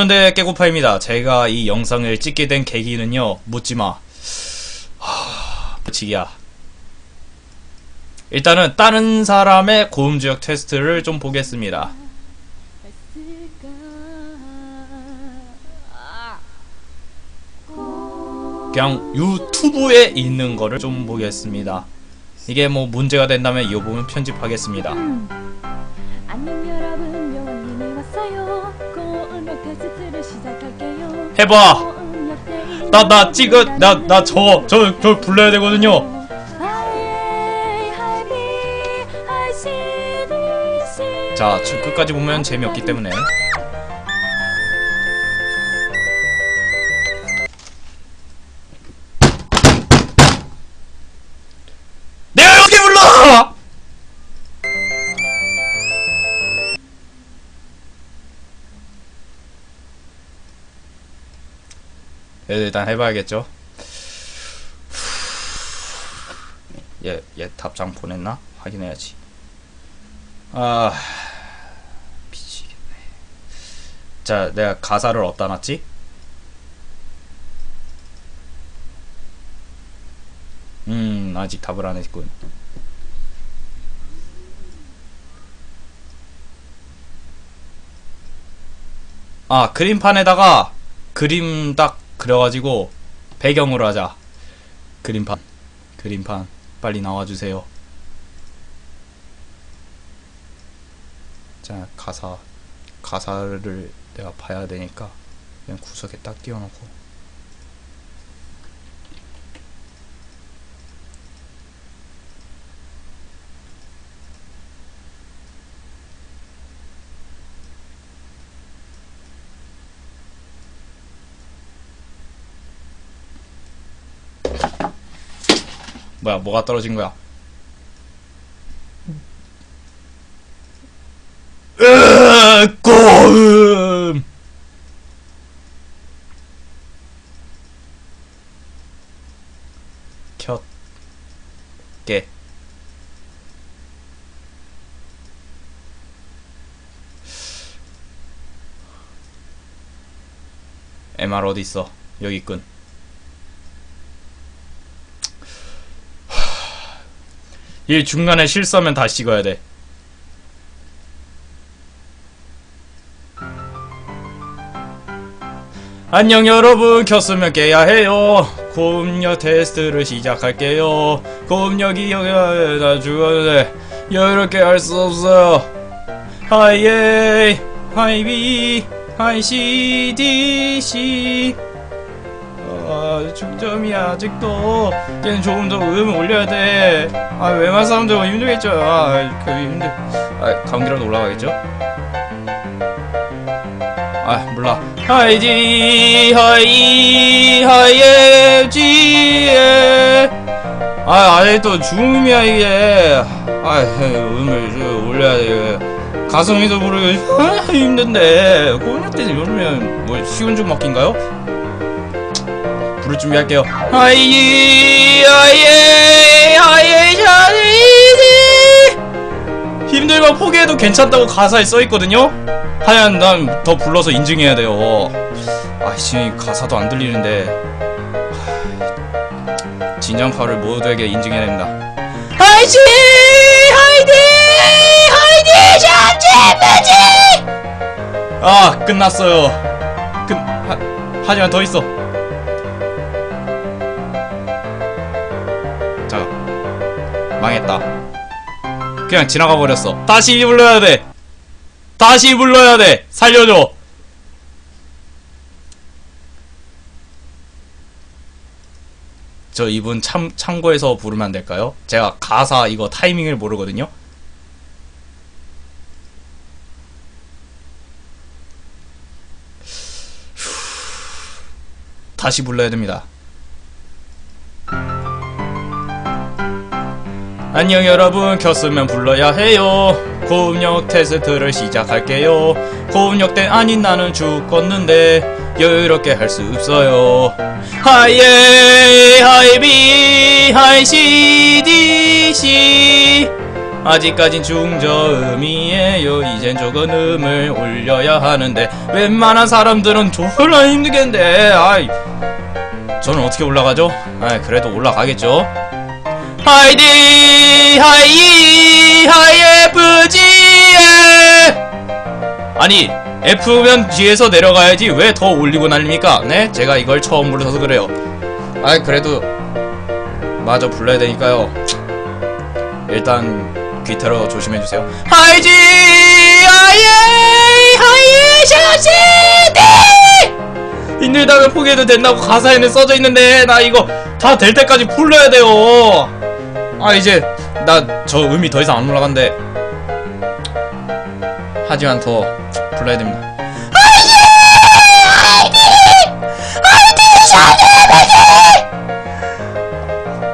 안녕하는데 깨고파입니다. 제가 이 영상을 찍게 된 계기는요, 묻지마. 하... 치기야. 일단은 다른 사람의 고음지역 테스트를 좀 보겠습니다. 그냥 유튜브에 있는 거를 좀 보겠습니다. 이게 뭐 문제가 된다면 이 부분 편집하겠습니다. 때 나, 나 찍어, 나, 나 저, 저, 저 불러야 되거든요. 자, 저 끝까지 보면 재미없기 때문에. 일단 해봐야겠죠. 얘, 얘 답장 보냈나? 확인해야지. 아, 미치겠네. 자, 내가 가사를 어디다 놨지? 음, 아직 답을 안 했군. 아, 그림판에다가 그림 딱 그려가지고 배경으로 하자. 그림판. 그림판. 빨리 나와주세요. 자, 가사. 가사를 내가 봐야 되니까 그냥 구석에 딱 띄워놓고. 뭐야, 뭐가 떨어진 거야? 으, 고음! 켰, 깨. MR 어디 있어? 여기 있군. 이 중간에 실수하면 다시 찍어야 돼. 안녕 여러분. 켰으면 깨야 해요. 고음력 테스트를 시작할게요. 고음력이 여기다 죽었는데 이렇게 할 수 없어요. 하이에이 하이비 하이시디시 아 중점이 아직도? 걔는 조금 더 음을 올려야 돼아 웬만 사람들은 힘들겠죠. 아그 힘들. 아 감기라도 올라가겠죠? 아 몰라. 하이지 하이 하이에지에. 아또 중음이야 이게. 아 음을 좀 올려야 돼 가성이도 모르게 아, 힘든데. 곤약 때 이러면 뭐 쉬운 줄 먹긴가요? 부를 준비할게요 하이 하이 하이 하이 힘들면 포기해도 괜찮다고 가사에 써있거든요? 하얀 난 더 불러서 인증해야 돼요. 아씨 가사도 안 들리는데 하, 진정파를 모두에게 인증해야 됩니다. 하이지 하이디 하이디 잠재무지 아 끝났어요. 끝 하, 하지만 더 있어. 망했다. 그냥 지나가 버렸어. 다시 불러야 돼. 다시 불러야 돼. 살려줘. 저 이분 참 참고해서 부르면 안 될까요? 제가 가사 이거 타이밍을 모르거든요. 다시 불러야 됩니다. 안녕 여러분. 켰으면 불러야 해요. 고음력 테스트를 시작할게요. 고음력 때 아닌 나는 죽었는데 이렇게 할 수 없어요. 하이에 하이비 하이시디시 아직까진 중저음이에요. 이젠 저건음을 올려야 하는데 웬만한 사람들은 졸라 힘들겠는데. 아이 저는 어떻게 올라가죠? 아 그래도 올라가겠죠 하이디 하이 하이 FG 아니 F면 뒤에서 내려가야지 왜 더 올리고 날립니까? 네? 제가 이걸 처음 불러서 그래요. 아 그래도 마저 불러야 되니까요. 일단 귀태로 조심해주세요. 하이지 하이 하이 샤시디 힘들다면 포기해도 된다고 가사에는 써져 있는데 나 이거 다 될 때까지 불러야 돼요 아 이제 나 저 음이 더 이상 안 올라간대 하지만 더 불러야 됩니다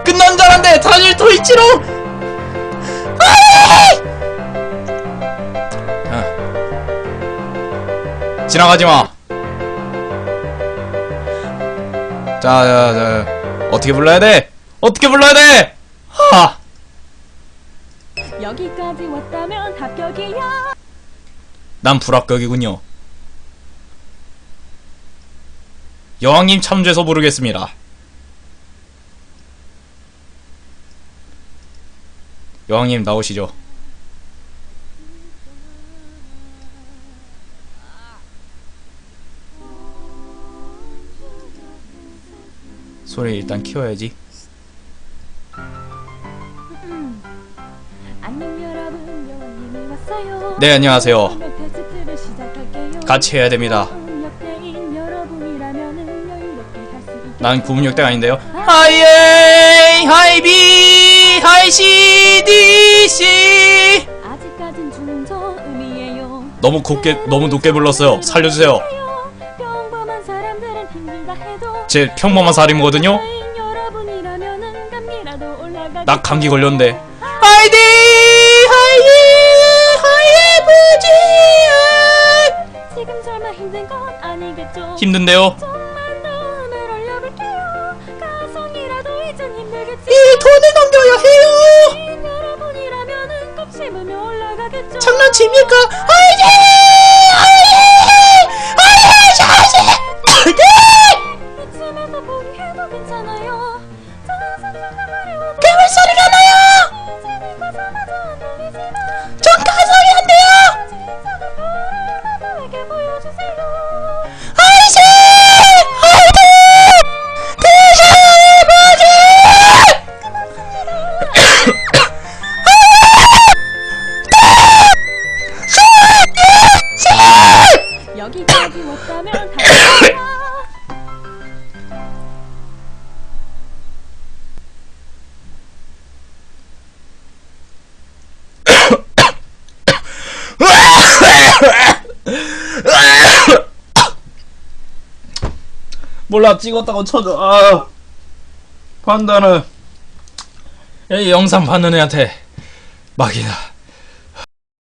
끝난 줄 알았는데 더 있지롱 아. 지나가지 마. 자, 자, 자, 어떻게 불러야 돼? 어떻게 불러야 돼? 하. 여기까지 왔다면 합격이야 난 불합격이군요. 여왕님 참조해서 부르겠습니다. 여왕님 나오시죠. 소리 일단 키워야지. 네, 안녕하세요. 같이 해야 됩니다. 음력대인 여러분이라면은 여유롭게 할수 있게 난 구문역대가 아닌데요. 하이에이 하이비 하이CDC 아직까진 중저음이에요 너무 곱게 너무 높게 불렀어요. 살려주세요. 제 평범한 사람이거든요. 나 감기 걸렸는데. 하이 하이브지 지금 설마 힘든 건 아니겠죠? 힘든데요. 더 음을 올려볼게요. 가성이라도 이젠 힘들겠지. 이 돈을 넘겨야 해요. 여러분이라면은 꼭 씹으며 올라가겠죠. 장난칩니까? 하이디 하이 하이 이쯤에서 포기해도 괜찮아요. 자상상한 말에 와 괴물 소리가 나요. 보여주세요 하이시 하이디 여기까지 왔다면 다행이다 몰라 찍었다고 쳐줘. 아 판단은 이 영상 받는 애한테 막이다.